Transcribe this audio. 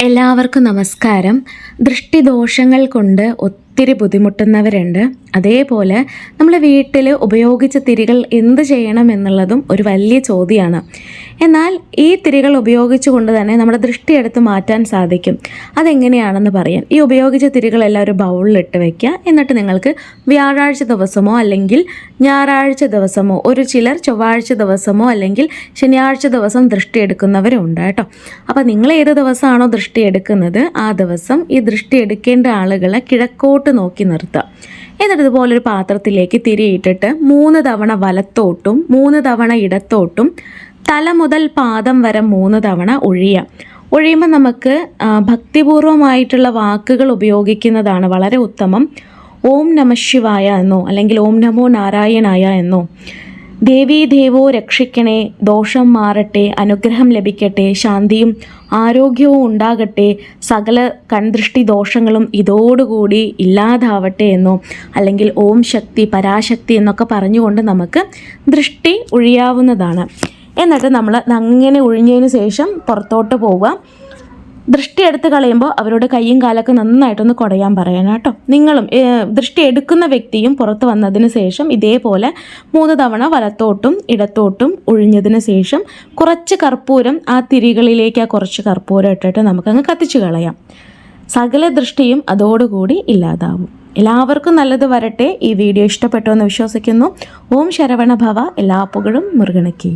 എല്ലാവർക്കും നമസ്കാരം. ദൃഷ്ടിദോഷങ്ങൾ കൊണ്ട് ഒത്തിരി ബുദ്ധിമുട്ടുന്നവരുണ്ട്. അതേപോലെ നമ്മൾ വീട്ടിൽ ഉപയോഗിച്ച തിരികൾ എന്ത് ചെയ്യണം എന്നുള്ളതും ഒരു വലിയ ചോദ്യമാണ് എന്നാൽ ഈ തിരികൾ ഉപയോഗിച്ചുകൊണ്ട് തന്നെ നമ്മുടെ ദൃഷ്ടി എടുത്ത് മാറ്റാൻ സാധിക്കും. അതെങ്ങനെയാണെന്ന് പറയാം ഈ ഉപയോഗിച്ച തിരികളെല്ലാം ഒരു ബൗളിലിട്ട് വയ്ക്കുക എന്നിട്ട് നിങ്ങൾക്ക് വ്യാഴാഴ്ച ദിവസമോ അല്ലെങ്കിൽ ഞായറാഴ്ച ദിവസമോ ഒരു ചിലർ ചൊവ്വാഴ്ച ദിവസമോ അല്ലെങ്കിൽ ശനിയാഴ്ച ദിവസം ദൃഷ്ടി എടുക്കുന്നവരുണ്ട് കേട്ടോ. അപ്പോൾ നിങ്ങൾ ഏത് ദിവസമാണോ ദൃഷ്ടി എടുക്കുന്നത് ആ ദിവസം ഈ ദൃഷ്ടി എടുക്കേണ്ട ആളുകളെ കിഴക്കോട്ട് നോക്കി നിർത്തുക എന്നിട്ട് ഇതുപോലെ ഒരു പാത്രത്തിലേക്ക് തിരിയിട്ടിട്ട് മൂന്ന് തവണ വലത്തോട്ടും മൂന്ന് തവണ ഇടത്തോട്ടും തല മുതൽ പാദം വരെ മൂന്ന് തവണ ഒഴിയാം. ഒഴിയുമ്പോൾ നമുക്ക് ഭക്തിപൂർവമായിട്ടുള്ള വാക്കുകൾ ഉപയോഗിക്കുന്നതാണ് വളരെ ഉത്തമം. ഓം നമ ശിവായ എന്നോ അല്ലെങ്കിൽ ഓം നമോ നാരായണായ എന്നോ. ദേവീ ദേവോ രക്ഷിക്കണേ ദോഷം മാറട്ടെ അനുഗ്രഹം ലഭിക്കട്ടെ ശാന്തിയും ആരോഗ്യവും ഉണ്ടാകട്ടെ സകല കൺദൃഷ്ടി ദോഷങ്ങളും ഇതോടുകൂടി ഇല്ലാതാവട്ടെ എന്നോ അല്ലെങ്കിൽ ഓം ശക്തി പരാശക്തി എന്നൊക്കെ പറഞ്ഞുകൊണ്ട് നമുക്ക് ദൃഷ്ടി ഒഴിയാവുന്നതാണ്. എന്നിട്ട് നമ്മൾ അങ്ങനെ ഒഴിഞ്ഞതിന് ശേഷം പുറത്തോട്ട് പോവുക. ദൃഷ്ടി എടുത്ത് കളയുമ്പോൾ അവരോട് കൈയും കാലൊക്കെ നന്നായിട്ടൊന്ന് കുടയാൻ പറയണം കേട്ടോ. നിങ്ങളും ദൃഷ്ടി എടുക്കുന്ന വ്യക്തിയും പുറത്ത് വന്നതിന് ശേഷം ഇതേപോലെ മൂന്ന് തവണ വലത്തോട്ടും ഇടത്തോട്ടും ഒഴിഞ്ഞതിന് ശേഷം കുറച്ച് കർപ്പൂരം ആ തിരികളിലേക്ക് ആ കുറച്ച് കർപ്പൂരം ഇട്ടിട്ട് നമുക്കങ്ങ് കത്തിച്ചു കളയാം. സകല ദൃഷ്ടിയും അതോടുകൂടി ഇല്ലാതാവും. എല്ലാവർക്കും നല്ലത് വരട്ടെ. ഈ വീഡിയോ ഇഷ്ടപ്പെട്ടു എന്ന് വിശ്വസിക്കുന്നു. ഓം ശരവണ ഭവ. എല്ലാ പുകഴും മുരുകണക്കി